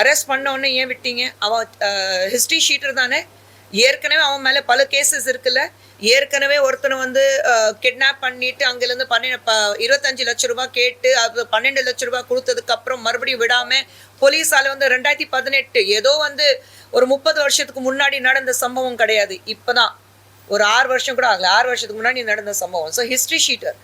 Arrest பண்ண உடனே ஏன் விட்டீங்க? அவன் ஹிஸ்ட்ரி ஷீட்டர் தானே? ஏற்கனவே அவன் மேலே பல கேசஸ் இருக்குல்ல? ஏற்கனவே ஒருத்தனை வந்து கிட்னாப் பண்ணிட்டு அங்கேருந்து பன்னெண்டு ப இருபத்தஞ்சு லட்ச ரூபா கேட்டு அது பன்னெண்டு லட்ச ரூபா கொடுத்ததுக்கு அப்புறம் மறுபடியும் விடாம போலீஸால வந்து ரெண்டாயிரத்தி பதினெட்டு ஏதோ வந்து ஒரு முப்பது வருஷத்துக்கு முன்னாடி நடந்த சம்பவம் கிடையாது. இப்பதான். ஒரு ஆறு வருஷம் கூட ஆகல. ஆறு வருஷத்துக்கு முன்னாடி நடந்த சம்பவம். ஸோ ஹிஸ்ட்ரி ஷீட்டர்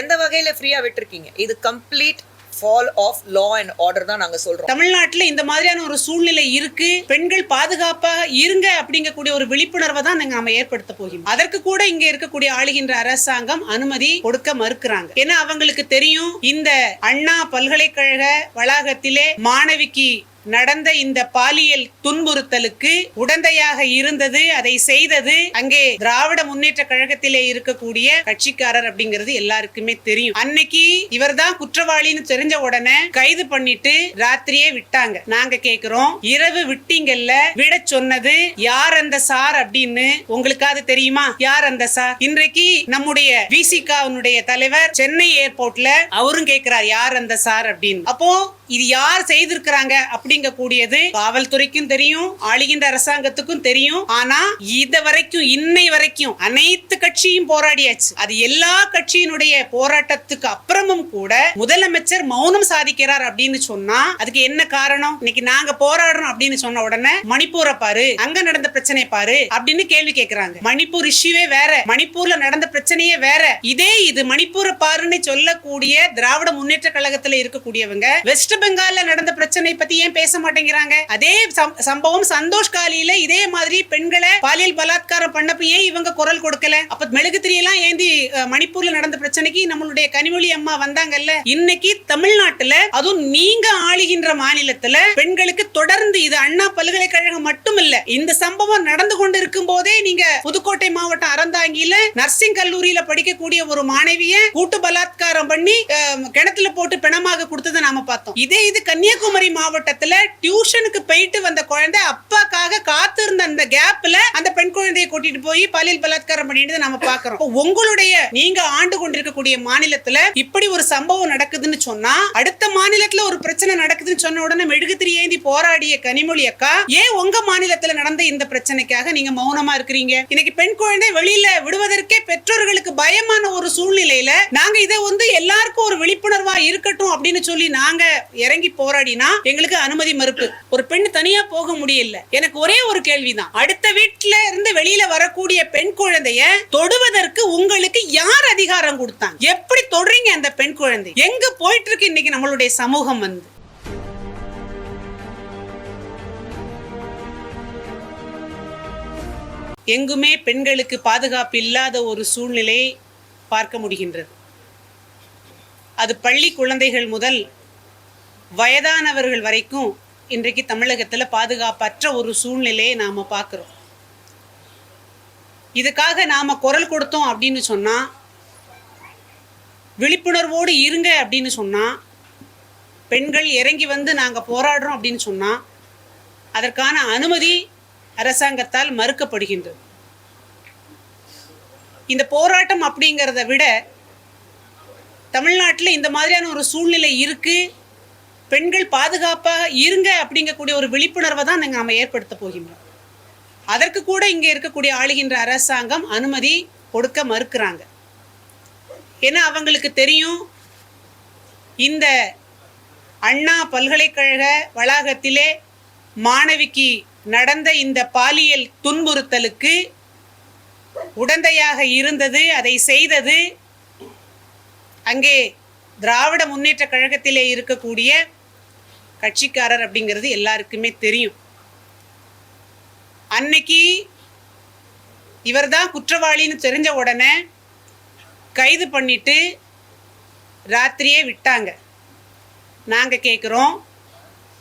எந்த வகையில் ஃப்ரீயாக விட்டுருக்கீங்க? இது complete fall of law and order தான் நாங்க சொல்றோம். தமிழ்நாட்டுல இந்த மாதிரியான ஒரு சூழ்நிலை இருக்கு. பெண்கள் பாதுகாப்பாக இருங்க அப்படிங்கக்கூடிய ஒரு விழிப்புணர்வை தான் நாங்க நாம ஏற்படுத்த போகிறோம். அதற்கு கூட இங்க இருக்கக்கூடிய ஆளுகின்ற அரசாங்கம் அனுமதி கொடுக்க மறுக்கிறாங்க. ஏன்னா அவங்களுக்கு தெரியும் இந்த அண்ணா பல்கலைக்கழக வளாகத்திலே மாணவிக்கு நடந்த இந்த பாலியல் துன்புறுத்தலுக்கு உடந்தையாக இருந்தது அதை செய்தது அங்கே திராவிட முன்னேற்ற கழகத்திலே இருக்கக்கூடிய கட்சிக்காரர் அப்படிங்கிறது எல்லாருக்குமே தெரியும். அன்னைக்கு இவர்தான் குற்றவாளின்னு தெரிஞ்ச உடனே கைது பண்ணிட்டு ராத்திரியே விட்டாங்க. நாங்க கேக்குறோம் இரவு விட்டீங்கல்ல விட சொன்னது யார் அந்த சார்? அப்படின்னு உங்களுக்காவது தெரியுமா? யார் அந்த சார்? இன்றைக்கு நம்முடைய விசிகாவுடைய தலைவர் சென்னை ஏர்போர்ட்ல அவரும் கேக்குறார் யார் அந்த சார்? அப்படின்னு. அப்போ இது யார் செய்திருக்கிறாங்க அப்படிங்க கூடியது காவல்துறைக்கும் தெரியும் ஆளுகின்ற அரசாங்கத்துக்கும் தெரியும். ஆனா இது வரைக்கும் இன்னை வரைக்கும் அனைத்து கட்சியும் போராடியாச்சு. அது எல்லா கட்சியினுடைய போராட்டத்துக்கு அப்புறமும் கூட முதலமைச்சர் மௌனம் சாதிக்கிறார் அப்படின்னு சொன்னா அதுக்கு என்ன காரணம்? இன்னைக்கு நாங்க போராடுறோம் அப்படின்னு சொன்ன உடனே மணிப்பூரை பாரு அங்க நடந்த பிரச்சனை பாரு அப்படின்னு கேள்வி கேக்குறாங்க. மணிப்பூர் இஷ்யூவே வேற. மணிப்பூர்ல நடந்த பிரச்சனையே வேற. இதே இது மணிப்பூரை பாருன்னு சொல்லக்கூடிய திராவிட முன்னேற்ற கழகத்துல இருக்கக்கூடியவங்க வெஸ்ட் வெஸ்ட் பெங்கால்ல நடந்த பிரச்சனை பத்தி ஏன் பேச மாட்டேங்கிறாங்க? அதே சம்பவம் சந்தோஷ் காலியில இதே மாதிரி பெண்களை பாலியல் பலாத்காரம் பண்ணப்ப ஏன் இவங்க குரல் கொடுக்கல? அப்ப மெழுகு திரியெல்லாம் ஏந்தி மணிப்பூர்ல நடந்த பிரச்சனைக்கு நம்மளுடைய கனிமொழி அம்மா வந்தாங்கல்ல? இன்னைக்கு தமிழ்நாட்டுல அதுவும் நீங்க ஆளுகின்ற மாநிலத்துல பெண்களுக்கு தொடர்ந்து இது அண்ணா பல்கலைக்கழகம் மட்டும் இல்ல இந்த சம்பவம் நடந்து கொண்டு இருக்கும் போதே நீங்க புதுக்கோட்டை மாவட்டம் அறந்தாங்கியில நர்சிங் கல்லூரியில படிக்கக்கூடிய ஒரு மாணவிய கூட்டு பலாத்காரம் பண்ணி கிணத்துல போட்டு பிணமாக கொடுத்ததை நாம பார்த்தோம். இதே இது கன்னியாகுமரி மாவட்டத்துல டியூஷனுக்கு போயிட்டு வந்த குழந்தை அப்பாக்காக காத்திருந்த அந்த கேப்ல அந்த பெண் குழந்தையை கூட்டிட்டு போய் பாலியல் பலாத்காரம் பண்ணிட்டு நம்ம பாக்குறோம். உங்களுடைய நீங்க ஆண்டு கொண்டிருக்கக்கூடிய மாநிலத்துல இப்படி ஒரு சம்பவம் நடக்குதுன்னு சொன்னா அடுத்த மாநிலத்துல ஒரு பிரச்சனை நடக்குதுன்னு சொன்ன உடனே மெழுகுத்திரி ஏந்தி போராடிய கனிமொழி அக்கா ஏன் உங்க மாநிலத்துல நடந்த இந்த பிரச்சனைக்காக நீங்க மௌனமா இருக்கிறீங்க? இன்னைக்கு பெண் குழந்தை வெளியில விடுவதற்கே பெற்றோர்களுக்கு பயமான ஒரு சூழ்நிலையில நாங்க இதை வந்து எல்லாருக்கும் ஒரு விழிப்புணர்வா இருக்கட்டும் அப்படின்னு சொல்லி நாங்க இறங்கி போராடினா எங்களுக்கு அனுமதி மறுப்பு. ஒரு பெண் தனியா போக முடியல. எனக்கு ஒரே ஒரு கேள்விதான். அடுத்த வீட்டுல இருந்து வெளியில வரக்கூடிய பெண் குழந்தைய தொடுவதற்கு உங்களுக்கு யார் அதிகாரம் கொடுத்தாங்க? எப்படி தொடுறீங்க அந்த பெண் குழந்தை? எங்க போயிட்டு இருக்கு இன்னைக்கு நம்மளுடைய சமூகம் வந்து? எங்குமே பெண்களுக்கு பாதுகாப்பு இல்லாத ஒரு சூழ்நிலையை பார்க்க முடிகின்றது. அது பள்ளி குழந்தைகள் முதல் வயதானவர்கள் வரைக்கும் இன்றைக்கு தமிழகத்தில் பாதுகாப்பற்ற ஒரு சூழ்நிலையை நாம் பார்க்குறோம். இதுக்காக நாம் குரல் கொடுத்தோம் அப்படின்னு சொன்னால் விழிப்புணர்வோடு இருங்க அப்படின்னு சொன்னால் பெண்கள் இறங்கி வந்து நாங்கள் போராடுறோம் அப்படின்னு சொன்னால் அதற்கான அனுமதி அரசாங்கத்தால் மறுக்கப்படுகின்றது. இந்த போராட்டம் அப்படிங்கிறத விட தமிழ்நாட்டில் இந்த மாதிரியான ஒரு சூழ்நிலை இருக்கு பெண்கள் பாதுகாப்பாக இருங்க அப்படிங்கக்கூடிய ஒரு விழிப்புணர்வை தான் நாங்கள் நம்ம ஏற்படுத்த போகின்றோம் அதற்கு கூட இங்கே இருக்கக்கூடிய ஆளுகின்ற அரசாங்கம் அனுமதி கொடுக்க மறுக்கிறாங்க. ஏன்னா அவங்களுக்கு தெரியும் இந்த அண்ணா பல்கலைக்கழக வளாகத்திலே மாணவிக்கு நடந்த இந்த பாலியல் துன்புறுத்தலுக்கு உடந்தையாக இருந்தது அதை செய்தது அங்கே திராவிட முன்னேற்ற கழகத்திலே இருக்கக்கூடிய கட்சிக்காரர் அப்படிங்கிறது எல்லாருக்குமே தெரியும். அன்னைக்கு இவர்தான் குற்றவாளின்னு தெரிஞ்ச உடனே கைது பண்ணிட்டு ராத்திரியே விட்டாங்க. நாங்கள் கேட்குறோம்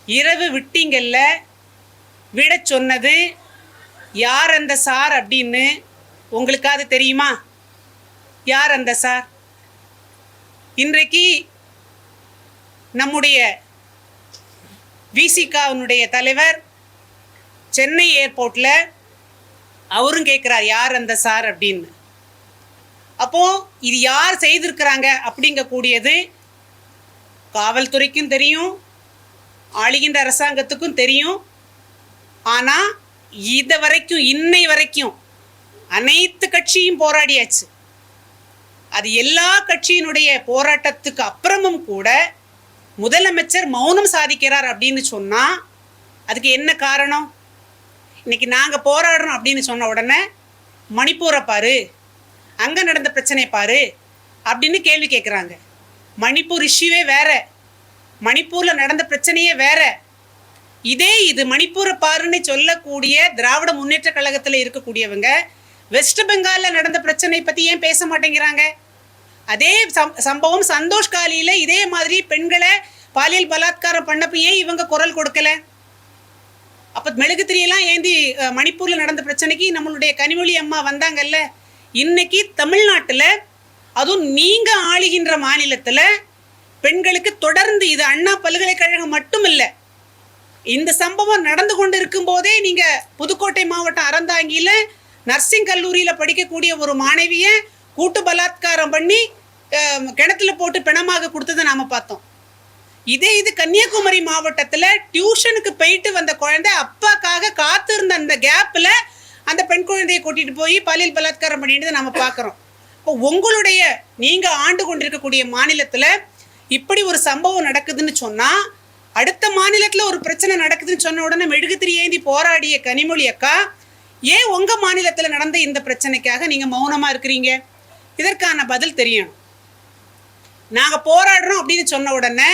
இரவு விட்டீங்கல்ல விட சொன்னது யார் அந்த சார் அப்படின்னு உங்களுக்காவது தெரியுமா? யார் அந்த சார்? இன்றைக்கு நம்முடைய விசிகாவினுடைய தலைவர் சென்னை ஏர்போர்ட்டில் அவரும் கேட்குறார் யார் அந்த சார்? அப்படின்னு. அப்போ இது யார் செய்திருக்கிறாங்க அப்படிங்கக்கூடியது காவல்துறைக்கும் தெரியும் ஆளுகின்ற அரசாங்கத்துக்கும் தெரியும். ஆனால் இது வரைக்கும் இன்னை வரைக்கும் அனைத்து கட்சியும் போராடியாச்சு. அது எல்லா கட்சியினுடைய போராட்டத்துக்கு அப்புறமும் கூட முதலமைச்சர் மௌனம் சாதிக்கிறார் அப்படின்னு சொன்னா அதுக்கு என்ன காரணம்? இன்னைக்கு நாங்க போராடுறோம் அப்படின்னு சொன்ன உடனே மணிப்பூரை பாரு அங்க நடந்த பிரச்சனை பாரு அப்படின்னு கேள்வி கேட்குறாங்க மணிப்பூர் இஷ்யூவே வேற. மணிப்பூர்ல நடந்த பிரச்சனையே வேற. இதே இது மணிப்பூரை பாருன்னு சொல்லக்கூடிய திராவிட முன்னேற்ற கழகத்தில் இருக்கக்கூடியவங்க வெஸ்ட் பெங்கால்ல நடந்த பிரச்சனை பத்தி ஏன் பேச மாட்டேங்கிறாங்க? அதே சம்- சம்பவம் சந்தோஷ் காலியில இதே மாதிரி பெண்களை பாலியல் பலாத்காரம் பண்ணப்பையே இவங்க குரல் கொடுக்கல? அப்போ மெழுகுத்திரியெல்லாம் ஏந்தி மணிப்பூரில் மணிப்பூர்ல நடந்த பிரச்சனைக்கு நம்மளுடைய கனிமொழி அம்மா வந்தாங்கல்ல? இன்னைக்கு தமிழ்நாட்டுல அதுவும் நீங்க ஆளுகின்ற மாநிலத்துல பெண்களுக்கு தொடர்ந்து இது அண்ணா பல்கலைக்கழகம் மட்டும் இல்லை இந்த சம்பவம் நடந்து கொண்டு இருக்கும் போதே நீங்க புதுக்கோட்டை மாவட்டம் அறந்தாங்கியில நர்சிங் கல்லூரியில படிக்கக்கூடிய ஒரு மாணவியை கூட்டு பலாத்காரம் பண்ணி கிணத்துல போட்டு பிணமாக கொடுத்ததை நாம பார்த்தோம். இதே இது கன்னியாகுமரி மாவட்டத்தில் டியூஷனுக்கு போயிட்டு வந்த குழந்தை அப்பாக்காக காத்திருந்த அந்த கேப்பில் அந்த பெண் குழந்தையை கூட்டிட்டு போய் பாலியல் பலாத்காரம் பண்ணிட்டு நம்ம பார்க்குறோம். இப்போ உங்களுடைய நீங்க ஆண்டு கொண்டிருக்கக்கூடிய மாநிலத்தில் இப்படி ஒரு சம்பவம் நடக்குதுன்னு சொன்னா அடுத்த மாநிலத்தில் ஒரு பிரச்சனை நடக்குதுன்னு சொன்ன உடனே மெழுகுத்திரி ஏந்தி போராடிய கனிமொழி அக்கா ஏன் உங்க மாநிலத்தில் நடந்த இந்த பிரச்சனைக்காக நீங்க மௌனமா இருக்கிறீங்க? இதற்கான பதில் தெரியணும் நாங்கள் போராடுறோம் அப்படின்னு சொன்ன உடனே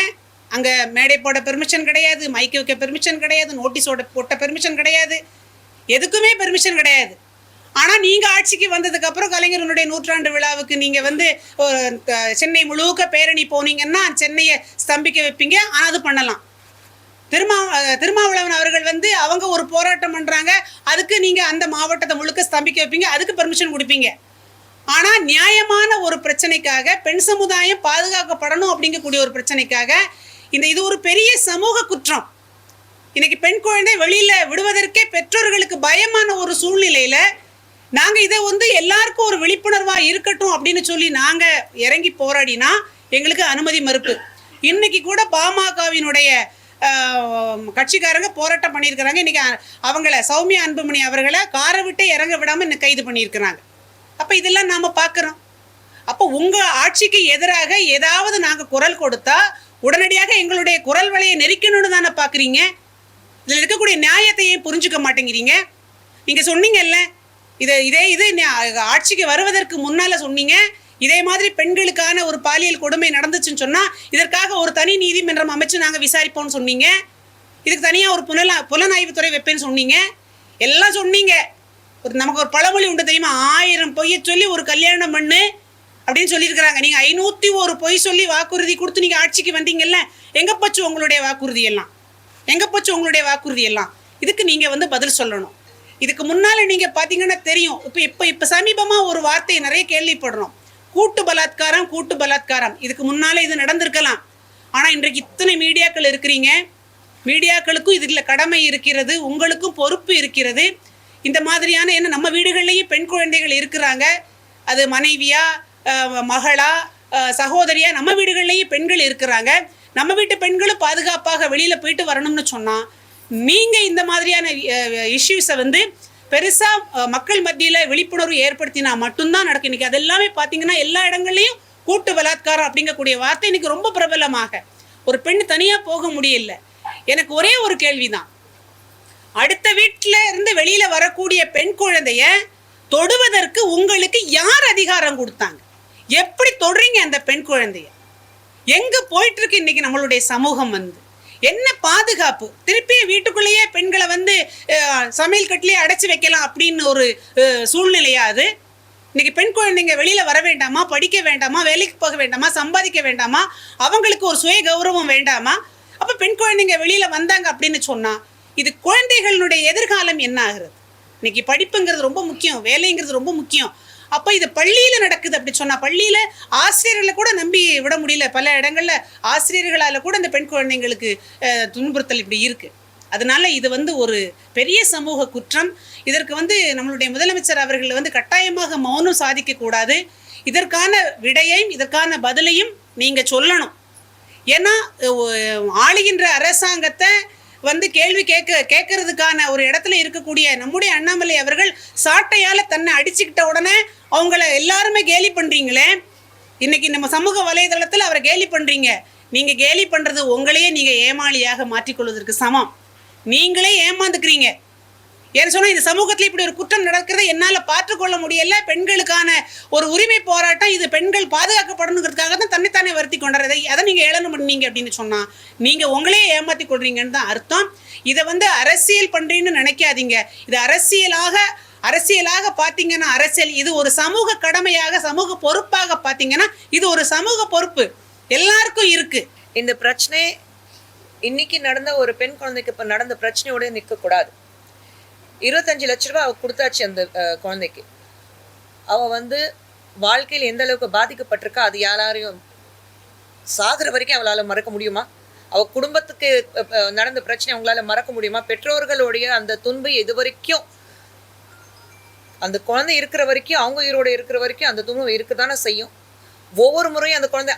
அங்கே மேடை போட பெர்மிஷன் கிடையாது மைக்கு வைக்க பெர்மிஷன் கிடையாது நோட்டீஸோட போட்ட பெர்மிஷன் கிடையாது. எதுக்குமே பெர்மிஷன் கிடையாது. ஆனால் நீங்கள் ஆட்சிக்கு வந்ததுக்கப்புறம் கலைஞரனுடைய நூற்றாண்டு விழாவுக்கு நீங்கள் வந்து சென்னை முழுக்க பேரணி போனீங்கன்னா சென்னையை ஸ்தம்பிக்க வைப்பீங்க. ஆனால் அது பண்ணலாம். திருமா திருமாவளவன் அவர்கள் வந்து அவங்க ஒரு போராட்டம் பண்ணுறாங்க அதுக்கு நீங்கள் அந்த மாவட்டத்தை முழுக்க ஸ்தம்பிக்க வைப்பீங்க. அதுக்கு பெர்மிஷன் கொடுப்பீங்க. ஆனால் நியாயமான ஒரு பிரச்சனைக்காக பெண் சமுதாயம் பாதுகாக்கப்படணும் அப்படிங்கக்கூடிய ஒரு பிரச்சனைக்காக இந்த இது ஒரு பெரிய சமூக குற்றம். இன்னைக்கு பெண் குழந்தை வெளியில் விடுவதற்கே பெற்றோர்களுக்கு பயமான ஒரு சூழ்நிலையில் நாங்கள் இதை வந்து எல்லாருக்கும் ஒரு விழிப்புணர்வாக இருக்கட்டும் அப்படின்னு சொல்லி நாங்கள் இறங்கி போராடினா எங்களுக்கு அனுமதி மறுப்பு. இன்னைக்கு கூட பாமகவினுடைய கட்சிக்காரங்க போராட்டம் பண்ணியிருக்கிறாங்க. இன்னைக்கு அவங்கள சௌமியா அன்புமணி அவர்களை காரை விட்டு இறங்க விடாமல் இன்னைக்கு கைது பண்ணியிருக்கிறாங்க. அப்போ இதெல்லாம் நாம் பார்க்குறோம் அப்போ உங்கள் ஆட்சிக்கு எதிராக ஏதாவது நாங்கள் குரல் கொடுத்தா உடனடியாக எங்களுடைய குரல் வலையை நெரிக்கணும்னு தானே பார்க்குறீங்க இதில் இருக்கக்கூடிய நியாயத்தையே புரிஞ்சுக்க மாட்டேங்கிறீங்க. நீங்கள் சொன்னீங்கல்ல இதை இதே இது ஆட்சிக்கு வருவதற்கு முன்னால சொன்னீங்க இதே மாதிரி பெண்களுக்கான ஒரு பாலியல் கொடுமை நடந்துச்சுன்னு சொன்னால் இதற்காக ஒரு தனி நீதிமன்றம் அமைச்சு நாங்கள் விசாரிப்போம்னு சொன்னீங்க. இதுக்கு தனியாக ஒரு புலனா புலனாய்வுத்துறை வைப்பேன்னு சொன்னீங்க. எல்லாம் சொன்னீங்க. ஒரு நமக்கு ஒரு பழமொழி உண்டு தெரியுமா? ஆயிரம் பொய்யை சொல்லி ஒரு கல்யாணம் பண்ணு அப்படின்னு சொல்லியிருக்கிறாங்க. நீங்கள் ஐநூற்றி ஒரு பொய் சொல்லி வாக்குறுதி கொடுத்து நீங்கள் ஆட்சிக்கு வந்தீங்கல்ல எங்கே போச்சு உங்களுடைய வாக்குறுதி எல்லாம்? எங்கே போச்சு உங்களுடைய வாக்குறுதி எல்லாம்? இதுக்கு நீங்கள் வந்து பதில் சொல்லணும். இதுக்கு முன்னால் நீங்கள் பார்த்தீங்கன்னா தெரியும். இப்போ இப்போ இப்போ சமீபமாக ஒரு வார்த்தையை நிறைய கேள்விப்படுறோம். கூட்டு பலாத்காரம் கூட்டு பலாத்காரம். இதுக்கு முன்னாலே இது நடந்திருக்கலாம். ஆனால் இன்றைக்கு இத்தனை மீடியாக்கள் இருக்கிறீங்க. மீடியாக்களுக்கும் இதில் கடமை இருக்கிறது உங்களுக்கும் பொறுப்பு இருக்கிறது. இந்த மாதிரியான என்ன நம்ம வீடுகள்லயும் பெண் குழந்தைகள் இருக்கிறாங்க. அது மனைவியா மகளா சகோதரியா நம்ம வீடுகள்லயும் பெண்கள் இருக்கிறாங்க. நம்ம வீட்டு பெண்களும் பாதுகாப்பாக வெளியில் போயிட்டு வரணும்னு சொன்னால் நீங்கள் இந்த மாதிரியான இஷ்யூஸை வந்து பெருசாக மக்கள் மத்தியில் விழிப்புணர்வு ஏற்படுத்தினா மட்டும்தான் நடக்கும். இன்னைக்கு அது எல்லாமே எல்லா இடங்கள்லையும் கூட்டு பலாத்காரம் அப்படிங்கக்கூடிய வார்த்தை இன்னைக்கு ரொம்ப பிரபலமாக. ஒரு பெண் தனியாக போக முடியல. எனக்கு ஒரே ஒரு கேள்விதான். அடுத்த வீட்டில் இருந்து வெளியில வரக்கூடிய பெண் குழந்தைய தொடுவதற்கு உங்களுக்கு யார் அதிகாரம் கொடுத்தாங்க? எப்படி தொடுறீங்க அந்த பெண் குழந்தைய? எங்க போயிட்டு இருக்கு இன்னைக்கு நம்மளுடைய சமூகம் வந்து? என்ன பாதுகாப்பு? திருப்பி வீட்டுக்குள்ளேயே பெண்களை வந்து சமையல் கட்டிலே அடைச்சி வைக்கலாம் அப்படின்னு ஒரு அஹ், சூழ்நிலையா அது? இன்னைக்கு பெண் குழந்தைங்க வெளியில வர வேண்டாமா? படிக்க வேண்டாமா? வேலைக்கு போக வேண்டாமா? சம்பாதிக்க வேண்டாமா? அவங்களுக்கு ஒரு சுய கௌரவம் வேண்டாமா? அப்ப பெண் குழந்தைங்க வெளியில வந்தாங்க அப்படின்னு சொன்னா இது குழந்தைகளுடைய எதிர்காலம் என்ன ஆகுறது? இன்னைக்கு படிப்புங்கிறது ரொம்ப முக்கியம் வேலைங்கிறது ரொம்ப முக்கியம். அப்போ இது பள்ளியில் நடக்குது அப்படி சொன்னால் பள்ளியில் ஆசிரியர்களை கூட நம்பி விட முடியல. பல இடங்களில் ஆசிரியர்களால் கூட இந்த பெண் குழந்தைங்களுக்கு துன்புறுத்தல் இப்படி இருக்குது அதனால இது வந்து ஒரு பெரிய சமூக குற்றம். இதற்கு வந்து நம்மளுடைய முதலமைச்சர் அவர்கள் வந்து கட்டாயமாக மௌனம் சாதிக்க கூடாது. இதற்கான விடையையும் இதற்கான பதிலையும் நீங்க சொல்லணும். ஏன்னா ஆளுகின்ற அரசாங்கத்தை வந்து கேள்வி கேட்க கேட்கறதுக்கான ஒரு இடத்துல இருக்கக்கூடிய நம்முடைய அண்ணாமலை அவர்கள் சாட்டையால் தன்னை அடிச்சுக்கிட்ட உடனே அவங்கள எல்லாருமே கேலி பண்ணுறீங்களே இன்னைக்கு நம்ம சமூக வலைதளத்தில் அவரை கேலி பண்ணுறீங்க நீங்கள் கேலி பண்ணுறது உங்களையே நீங்கள் ஏமாளியாக மாற்றிக்கொள்வதற்கு சமம். நீங்களே ஏமாந்துக்கிறீங்க. ஏன்னு சொன்னால் இந்த சமூகத்தில் இப்படி ஒரு குற்றம் நடக்கிறத என்னால் பார்த்துக்கொள்ள முடியல. பெண்களுக்கான ஒரு உரிமை போராட்டம் இது பெண்கள் பாதுகாக்கப்படணுங்கிறதுக்காக தான் தன்னைத்தானே வருத்தி அதை ஏளனம் பண்ணீங்க அப்படின்னு சொன்னா நீங்க உங்களே ஏமாத்தி கொள்றீங்கன்னு தான் அர்த்தம். இதை வந்து அரசியல் பண்றீங்கன்னு நினைக்காதீங்க. இது அரசியலாக அரசியலாக பார்த்தீங்கன்னா அரசியல் இது ஒரு சமூக கடமையாக சமூக பொறுப்பாக பார்த்தீங்கன்னா இது ஒரு சமூக பொறுப்பு. எல்லாருக்கும் இருக்கு. இந்த பிரச்சனை இன்னைக்கு நடந்த ஒரு பெண் குழந்தைக்கு இப்போ நடந்த பிரச்சனையோட நிற்கக்கூடாது இருபத்தஞ்சு லட்ச ரூபாய் அவ கொடுத்தாச்சு அந்த குழந்தைக்கு. அவ வந்து வாழ்க்கையில் எந்த அளவுக்கு பாதிக்கப்பட்டிருக்கா அது யாராரையும் சாகிற வரைக்கும் அவளால் மறக்க முடியுமா? அவள் குடும்பத்துக்கு நடந்த பிரச்சனை அவங்களால மறக்க முடியுமா? பெற்றோர்களுடைய அந்த துன்பை இது வரைக்கும் அந்த குழந்தை இருக்கிற வரைக்கும் அவங்க உயிரோடு இருக்கிற வரைக்கும் அந்த துன்பம் இருக்கதானே செய்யும்? ஒவ்வொரு முறையும் அந்த குழந்தை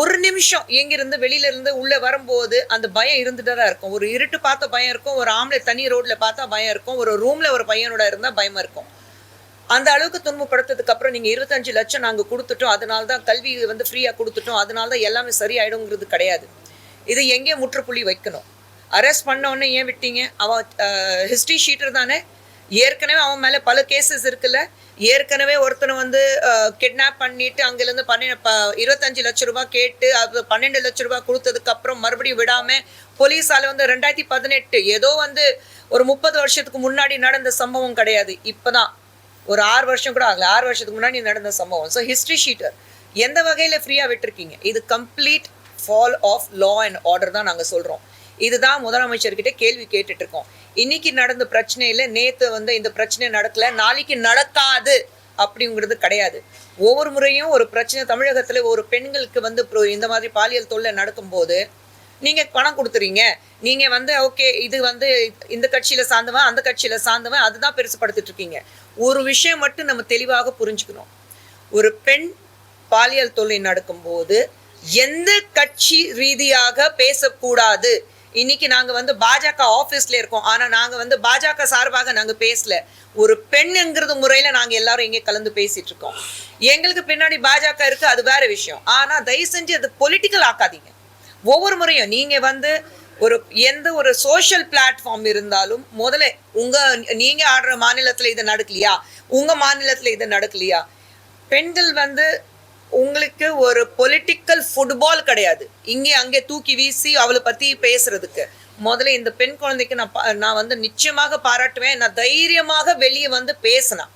ஒரு நிமிஷம் எங்கிருந்து வெளியில இருந்து உள்ளே வரும்போது அந்த பயம் இருந்துட்டு தான் இருக்கும். ஒரு இருட்டு பார்த்த பயம் இருக்கும் ஒரு ஆம்பளை தனி ரோட்ல பார்த்தா பயம் இருக்கும் ஒரு ரூம்ல ஒரு பையனோட இருந்தால் பயமாக இருக்கும். அந்த அளவுக்கு துன்பப்படுத்ததுக்கு அப்புறம் நீங்க இருபத்தஞ்சு லட்சம் நாங்க கொடுத்துட்டோம். அதனால தான் கல்வி வந்து ஃப்ரீயா கொடுத்துட்டோம். அதனால தான் எல்லாமே சரியாயிடுங்கிறது கிடையாது. இது எங்கே முற்றுப்புள்ளி வைக்கணும்? அரெஸ்ட் பண்ண ஏன் விட்டீங்க? அவன் ஹிஸ்டரி ஷீட்டர் தானே? ஏற்கனவே அவன் மேலே பல கேசஸ் இருக்குல்ல? ஏற்கனவே ஒருத்தனை வந்து கிட்னாப் பண்ணிட்டு அங்கேருந்து பன்னெண்டு ப இருபத்தஞ்சு லட்ச ரூபா கேட்டு அது பன்னெண்டு லட்ச ரூபா கொடுத்ததுக்கு அப்புறம் மறுபடியும் விடாம போலீஸால வந்து ரெண்டாயிரத்தி பதினெட்டு ஏதோ வந்து ஒரு முப்பது வருஷத்துக்கு முன்னாடி நடந்த சம்பவம் கிடையாது. இப்பதான். ஒரு ஆறு வருஷம் கூட ஆகல. ஆறு வருஷத்துக்கு முன்னாடி நடந்த சம்பவம். ஸோ ஹிஸ்ட்ரி ஷீட்டர் எந்த வகையில் ஃப்ரீயாக விட்டுருக்கீங்க? இது complete fall of law and order தான் நாங்கள் சொல்கிறோம் இதுதான் முதலமைச்சர்கிட்ட கேள்வி கேட்டுட்டு இருக்கோம் இன்னைக்கு நடந்த பிரச்சனையில நேத்து வந்து இந்த பிரச்சனை நடக்கல நாளைக்கு நடக்காது அப்படிங்கிறது கிடையாது. ஒவ்வொரு முறையும் ஒரு பிரச்சனை தமிழகத்துல ஒரு பெண்களுக்கு வந்து இந்த மாதிரி பாலியல் தொல்லை நடக்கும்போது நீங்க பணம் கொடுத்துறீங்க. நீங்க வந்து ஓகே இது வந்து இந்த கட்சியில சார்ந்தவன் அந்த கட்சியில சார்ந்தவன் அதுதான் பெருசுப்படுத்திட்டு இருக்கீங்க. ஒரு விஷயம் மட்டும் நம்ம தெளிவாக புரிஞ்சுக்கணும். ஒரு பெண் பாலியல் தொழில் நடக்கும்போது எந்த கட்சி ரீதியாக பேசக்கூடாது? இன்னைக்கு நாங்க வந்து பாஜக ஆபீஸ்ல இருக்கோம். ஆனா நாங்க வந்து பாஜக சார்பாக நாங்க பேசல. ஒரு பெண்ணுங்கிறது முறையில நாங்க எல்லாரும் இங்கே கலந்து பேசிட்டு இருக்கோம். எங்களுக்கு பின்னாடி பாஜக இருக்கு அது வேற விஷயம். ஆனா தயவு செஞ்சு அது பொலிட்டிக்கல் ஆக்காதீங்க. ஒவ்வொரு முறையும் நீங்க வந்து ஒரு எந்த ஒரு சோஷியல் பிளாட்ஃபார்ம் இருந்தாலும் முதல்ல உங்க நீங்க ஆடுற மாநிலத்துல இது நடக்கலையா? உங்க மாநிலத்துல இது நடக்கலையா? பெண்கள் வந்து உங்களுக்கு ஒரு பொலிட்டிக்கல் ஃபுட்பால் கிடையாது. இங்கே அங்கே தூக்கி வீசி அவளை பத்தி பேசுறதுக்கு. முதல்ல இந்த பெண் குழந்தைக்கு நான் நான் வந்து நிச்சயமாக பாராட்டுவேன். நான் தைரியமாக வெளியே வந்து பேசினேன்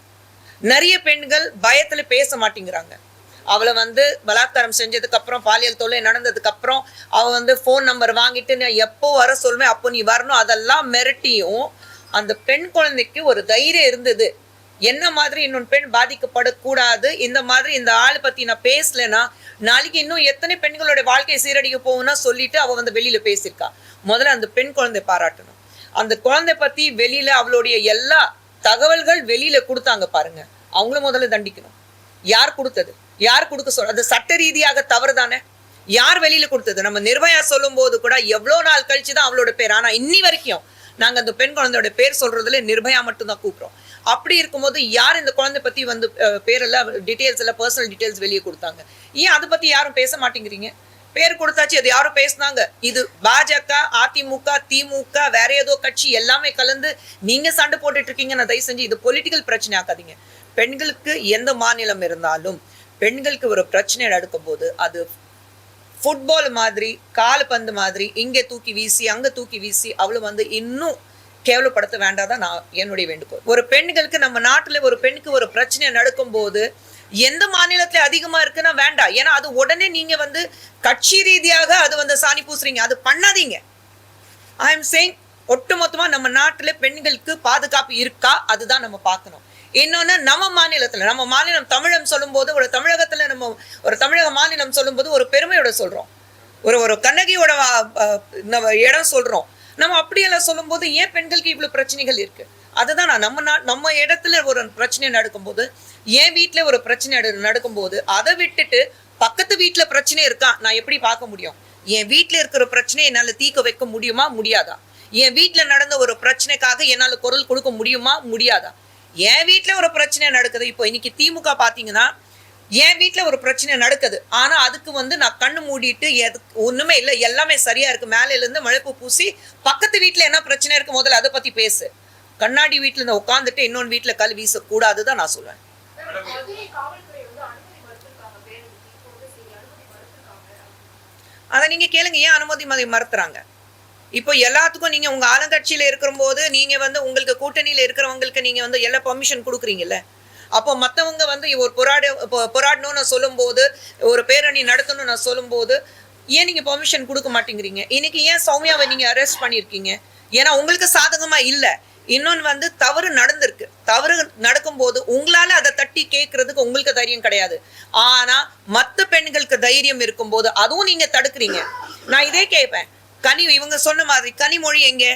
நிறைய பெண்கள் பயத்துல பேச மாட்டேங்கிறாங்க. அவளை வந்து பலாத்காரம் செஞ்சதுக்கு அப்புறம் பாலியல் தொல்லை நடந்ததுக்கு அப்புறம் அவ வந்து ஃபோன் நம்பர் வாங்கிட்டு நான் எப்போ வர சொல்லுவேன் அப்போ நீ வரணும். அதெல்லாம் மிரட்டியும் அந்த பெண் குழந்தைக்கு ஒரு தைரியம் இருந்தது. என்ன மாதிரி இன்னொன்று பெண் பாதிக்கப்படக்கூடாது? இந்த மாதிரி இந்த ஆள் பத்தி நான் பேசலைன்னா நாளைக்கு இன்னும் எத்தனை பெண்களோட வாழ்க்கை சீரடிக்க போகும்னா சொல்லிட்டு அவ வந்து வெளியில பேசியிருக்கா. முதல்ல அந்த பெண் குழந்தை பாராட்டணும். அந்த குழந்தை பத்தி வெளியில அவளுடைய எல்லா தகவல்கள் வெளியில கொடுத்தாங்க பாருங்க. அவங்களும் முதல்ல தண்டிக்கணும். யார் கொடுத்தது? யார் கொடுக்க சொல்ற அது சட்ட ரீதியாக தவறு தானே யார் வெளியில கொடுத்தது? நம்ம நிர்பயா சொல்லும் போது கூட எவ்வளோ நாள் கழிச்சு தான் அவளோட பேர். ஆனா இன்னி வரைக்கும் நாங்க அந்த பெண் குழந்தையோட பேர் சொல்றதுல நிர்பயா மட்டும் தான் கூப்பிடுறோம். அப்படி இருக்கும்போது யார் இந்த குழந்தை பத்தி வந்து பேரெல்லாம் டீடைல்ஸ் எல்லாம் பர்சனல் டீட்டெயில்ஸ் வெளியே கொடுத்தாங்க? ஏன் அதை பத்தி யாரும் பேச மாட்டேங்கிறீங்க? பேர் கொடுத்தாச்சு அது யாரும் பேசுனாங்க. இது பாஜக அதிமுக திமுக வேற ஏதோ கட்சி எல்லாமே கலந்து நீங்க சண்டை போட்டுட்டு இருக்கீங்க நான் தயவு செஞ்சு இது பொலிட்டிக்கல் பிரச்சனை ஆக்காதீங்க. பெண்களுக்கு எந்த மாநிலம் இருந்தாலும் பெண்களுக்கு ஒரு பிரச்சனை நடக்கும்போது அது ஃபுட்பால் மாதிரி கால்பந்து மாதிரி இங்கே தூக்கி வீசி அங்கே தூக்கி வீசி அவளும் வந்து இன்னும் கேவலப்படுத்த வேண்டாதான் நான் என்னுடைய வேண்டுகோள். ஒரு பெண்களுக்கு நம்ம நாட்டில் ஒரு பெண்ணுக்கு ஒரு பிரச்சனை நடக்கும்போது எந்த மாநிலத்தில் அதிகமாக இருக்குன்னா வேண்டாம். ஏன்னா அது உடனே நீங்கள் வந்து கட்சி ரீதியாக அது வந்து சாணி பூசுறீங்க. அது பண்ணாதீங்க. ஐ எம் சேயிங் ஒட்டுமொத்தமாக நம்ம நாட்டில் பெண்களுக்கு பாதுகாப்பு இருக்கா? அதுதான் நம்ம பார்க்கணும். இன்னொன்னு நம்ம மாநிலத்துல நம்ம மாநிலம் தமிழம் சொல்லும்போது ஒரு தமிழகத்துல நம்ம ஒரு தமிழக மாநிலம் சொல்லும்போது ஒரு பெருமையோட சொல்றோம். ஒரு ஒரு கண்ணகியோட நம்ம இடம் சொல்றோம். நம்ம அப்படியெல்லாம் சொல்லும்போது ஏன் பெண்களுக்கு இவ்வளவு பிரச்சனைகள் இருக்கு? அதுதான் நான் நம்ம நா நம்ம இடத்துல ஒரு பிரச்சனை நடக்கும்போது என் வீட்டுல ஒரு பிரச்சனை நடக்கும்போது அதை விட்டுட்டு பக்கத்து வீட்டுல பிரச்சனை இருக்கா? நான் எப்படி பார்க்க முடியும்? என் வீட்டுல இருக்கிற பிரச்சனையை என்னால தீக்க வைக்க முடியுமா? முடியாதா? என் வீட்டுல நடந்த ஒரு பிரச்சனைக்காக என்னால குரல் கொடுக்க முடியுமா? முடியாதா? என் வீட்டில் ஒரு பிரச்சனை நடக்குது. இப்போ இன்னைக்கு திமுக பார்த்தீங்கன்னா என் வீட்டில் ஒரு பிரச்சனை நடக்குது. ஆனால் அதுக்கு வந்து நான் கண்ணு மூடிட்டு எது ஒன்றுமே இல்லை. எல்லாமே சரியா இருக்கு. மேலேருந்து மழைப்பு பூசி பக்கத்து வீட்டில் என்ன பிரச்சனை இருக்கு முதல்ல அதை பற்றி பேசு. கண்ணாடி வீட்டில் இருந்து உட்காந்துட்டு இன்னொன்று வீட்டில் கல் வீசக்கூடாது தான் நான் சொல்லுவேன் அதை நீங்கள் கேளுங்க. ஏன் அனுமதி மதை மறுத்துறாங்க? இப்போ எல்லாத்துக்கும் நீங்க உங்க ஆளுங்கட்சியில இருக்கும்போது நீங்க வந்து உங்களுக்கு கூட்டணியில இருக்கிறவங்களுக்கு நீங்க வந்து எல்லா பர்மிஷன் கொடுக்குறீங்கல்ல? அப்போ மத்தவங்க வந்து ஒரு போராட போராடணும்னு போராடணும்னு சொல்லும்போது ஒரு பேரணி நடத்தணும்னு நான் சொல்லும்போது ஏன் நீங்க பெர்மிஷன் கொடுக்க மாட்டேங்கிறீங்க? இன்னைக்கு ஏன் சௌமியாவை நீங்க அரெஸ்ட் பண்ணியிருக்கீங்க? ஏன்னா உங்களுக்கு சாதகமா இல்ல. இன்னொன்று வந்து தவறு நடந்திருக்கு. தவறு நடக்கும்போது உங்களால அதை தட்டி கேட்கறதுக்கு உங்களுக்கு தைரியம் கிடையாது. ஆனா மற்ற பெண்களுக்கு தைரியம் இருக்கும்போது அதுவும் நீங்க தடுக்கிறீங்க. நான் இதே கேட்பேன் கனி இவங்க சொன்ன மாதிரி கனிமொழி எங்க?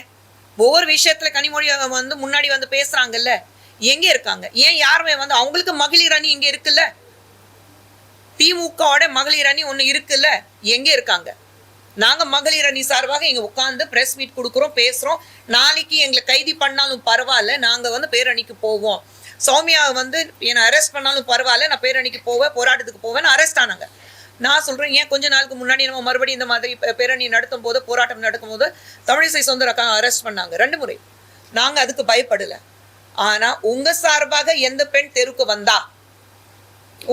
ஒவ்வொரு விஷயத்துல கனிமொழி வந்து முன்னாடி வந்து பேசுறாங்கல்ல. எங்க இருக்காங்க? ஏன் யாருமே வந்து அவங்களுக்கு மகளிர் அணி இங்க இருக்குல்ல? திமுகவோட மகளிர் அணி ஒண்ணு இருக்குல்ல? எங்க இருக்காங்க? நாங்க மகளிர் அணி சார்பாக இங்க உட்காந்து பிரஸ் மீட் கொடுக்குறோம் பேசுறோம். நாளைக்கு எங்களை கைதி பண்ணாலும் பரவாயில்ல நாங்க வந்து பேரணிக்கு போவோம். சௌமியா வந்து என்னை அரெஸ்ட் பண்ணாலும் பரவாயில்ல நான் பேரணிக்கு போவேன் போராட்டத்துக்கு போவேன் அரெஸ்ட் ஆனாங்க. நான் சொல்றேன் ஏன் கொஞ்ச நாளுக்கு முன்னாடி நம்ம மறுபடியும் இந்த மாதிரி பேரணி நடத்தும் போது போராட்டம் நடக்கும் போது தமிழிசை சுந்தரக்கா அரெஸ்ட் பண்ணாங்க. ரெண்டு முறை. நாங்க அதுக்கு பயப்படல. ஆனா உங்க சார்பாக எந்த பெண் தெருவுக்கு வந்தா?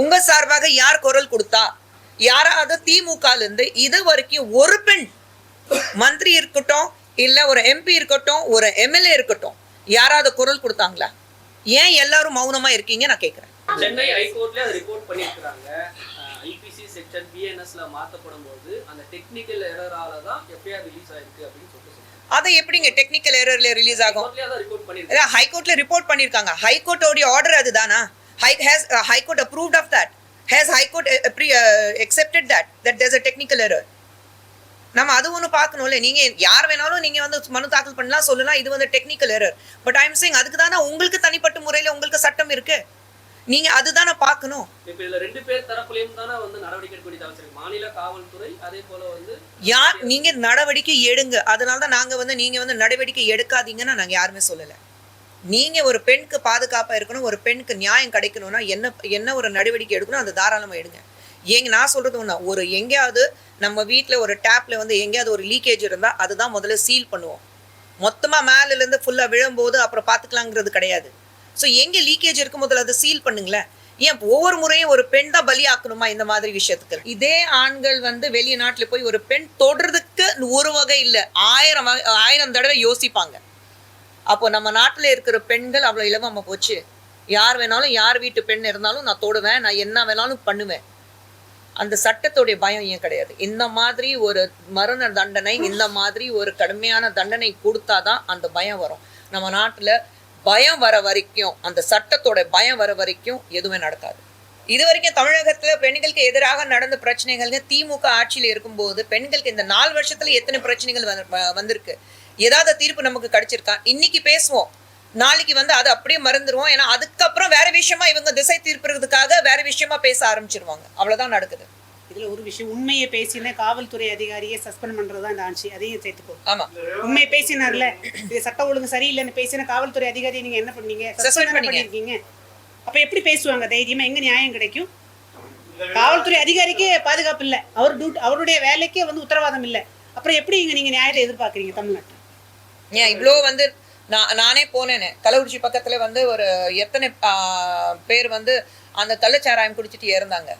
உங்க சார்பாக யார் குரல் கொடுத்தா? யாராவது திமுகலேருந்து இருந்து இது வரைக்கும் ஒரு பெண் மந்திரி இருக்கட்டும் இல்ல ஒரு எம்பி இருக்கட்டும் ஒரு எம்எல்ஏ இருக்கட்டும் யாராவது குரல் கொடுத்தாங்களா? ஏன் எல்லாரும் மௌனமா இருக்கீங்க? நான் கேட்கறேன் சென்னை ஹைகோர்ட்ல ரிப்போர்ட் பண்ணியிருக்கிறாங்க. செக்ஷன் பிஎன்எஸ்ல மாற்றப்படும் போது அந்த டெக்னிக்கல் எரரால தான் எஃப்ஐஆர் ரிலீஸ் ஆயிருக்கு அப்படின்னு சொல்லிட்டு அதை எப்படிங்க டெக்னிக்கல் எரர்ல ரிலீஸ் ஆகும்? ஹைகோர்ட்ல ரிப்போர்ட் பண்ணிருக்காங்க. ஹைகோர்ட்டோடைய ஆர்டர் அதுதானா? High has high court approved of that has high court accepted that that there's a technical error? நம்ம அது ஒன்று பார்க்கணும்ல. நீங்க யார் வேணாலும் நீங்க வந்து மனு தாக்கல் பண்ணலாம் சொல்லலாம். இது வந்து technical error but I'm sang அதுக்கு தானே உங்களுக்கு தனிப்பட்ட முறையில உங்களுக்கு சட்டம் இருக்கு? நீங்க அதுதானே பார்க்கணும். இப்ப இதுல ரெண்டு பேர் தரப்புலயும் தானே வந்து நடவடிக்கை எடுக்க வேண்டியது அவசியம். மாநில காவல்துறை அதே போல வந்து யார் நீங்க நடவடிக்கை எடுங்க. அதனால தான் நாங்க வந்து நீங்க வந்து நடவடிக்கை எடுக்காதீங்கன்னு நாங்க யாருமே சொல்லல. நீங்க ஒரு பெண்ணுக்கு பாதுகாப்பா இருக்கணும் ஒரு பெண்ணுக்கு நியாயம் கிடைக்கணும்னா என்ன என்ன ஒரு நடவடிக்கை எடுக்கணும் அது தாராளமா எடுங்க. எங்க நான் சொல்றது ஒண்ணு ஒரு எங்கேயாவது நம்ம வீட்ல ஒரு டேப்ல வந்து எங்கேயாவது ஒரு லீக்கேஜ் இருந்தா அதுதான் முதல்ல சீல் பண்ணுவோம். மொத்தமா மேல இருந்து ஃபுல்லா விழும்போது அப்புறம் பாத்துக்கலாங்கிறது கிடையாது. ஸோ எங்க லீக்கேஜ் இருக்கும் முதல்ல அதை சீல் பண்ணுங்களேன். ஏன் ஒவ்வொரு முறையும் ஒரு பெண் தான் பலியாக்கணுமா இந்த மாதிரி விஷயத்துக்கு? இதே ஆண்கள் வந்து வெளிய நாட்டுல போய் ஒரு பெண் தொடுறதுக்கு ஒரு வகை இல்ல. ஆயிரம் வகை- ஆயிரம் தடவை யோசிப்பாங்க. அப்போ நம்ம நாட்டுல இருக்கிற பெண்கள் அவ்வளவு இலவமா போச்சு. யார் வேணாலும் யார் வீட்டு பெண் இருந்தாலும் நான் தொடுவேன் நான் என்ன வேணாலும் பண்ணுவேன். அந்த சட்டத்துடைய பயம் ஏன் கிடையாது? இந்த மாதிரி ஒரு மரண தண்டனை இந்த மாதிரி ஒரு கடுமையான தண்டனை கொடுத்தாதான் அந்த பயம் வரும். நம்ம நாட்டுல பயம் வர வரைக்கும் அந்த சட்டத்தோட பயம் வர வரைக்கும் எதுவுமே நடக்காது. இது வரைக்கும் தமிழகத்தில் பெண்களுக்கு எதிராக நடந்த பிரச்சனைகள்ங்க திமுக ஆட்சியில் இருக்கும்போது பெண்களுக்கு இந்த நாலு வருஷத்துல எத்தனை பிரச்சனைகள் வந்து- வந்திருக்கு? ஏதாவது தீர்ப்பு நமக்கு கிடைச்சிருக்கா? இன்னைக்கு பேசுவோம். நாளைக்கு வந்து அதை அப்படியே மறந்துடுவோம் ஏன்னா அதுக்கப்புறம் வேற விஷயமா இவங்க திசை தீர்ப்புறதுக்காக வேற விஷயமா பேச ஆரம்பிச்சிருவாங்க. அவ்வளவுதான் நடக்குது. இதுல ஒரு விஷயம் உண்மையை பேசின காவல்துறை அதிகாரியை சஸ்பெண்ட் பண்றதுதான் இந்த ஆட்சி. அதையும் சேர்த்துக்கோ. ஆமா. உண்மையை பேசினார்ல இது சட்ட ஒழுங்கு சரியில்லைன்னு பேசின காவல்துறை அதிகாரியை நீங்க என்ன பண்ணீங்க? சஸ்பெண்ட் பண்ணீங்க. பண்ணிருக்கீங்க? அப்ப எப்படி பேசுவாங்க? தைரியமா எங்க நியாயம் கிடைக்கும்? காவல்துறை அதிகாரிக்கே பாதுகாப்பு இல்ல. அவர் டியூட்டி அவருடைய வேலைக்கே வந்து உத்தரவாதம் இல்ல. அப்புறம் எப்படி இங்க நீங்க நியாயத்தை எதிர்பார்க்கறீங்க தமிழ்நாட்டில்? ஏன் இவ்வளோ வந்து நான் நானே போனேனே. கள்ளக்குறிச்சி பக்கத்துல வந்து ஒரு எத்தனை பேர் வந்து அந்த கள்ளச்சாராயம் குடிச்சிட்டு இறந்தாங்க.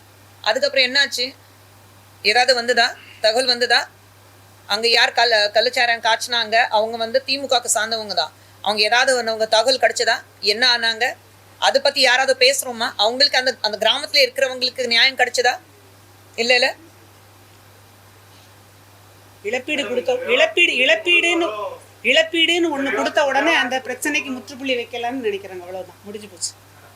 அதுக்கப்புறம் என்னாச்சு? ஏதாவது வந்துதா? தகவல் வந்துதா? அங்க யார் கல் கள்ளச்சாரம் காய்ச்சினாங்க? அவங்க வந்து திமுகவுக்கு சார்ந்தவங்க தான் அவங்க ஏதாவது ஒன்றவங்க தகவல் கிடைச்சதா? என்ன ஆனாங்க? அதை பத்தி யாராவது பேசுறோமா? அவங்களுக்கு அந்த அந்த கிராமத்துல இருக்கிறவங்களுக்கு நியாயம் கிடைச்சதா? இல்ல இல்ல. இழப்பீடு கொடுத்த இழப்பீடு இழப்பீடுன்னு இழப்பீடுன்னு ஒன்று கொடுத்த உடனே அந்த பிரச்சனைக்கு முற்றுப்புள்ளி வைக்கலாம்னு நினைக்கிறாங்க. அவ்வளோதான் முடிஞ்சு போச்சு.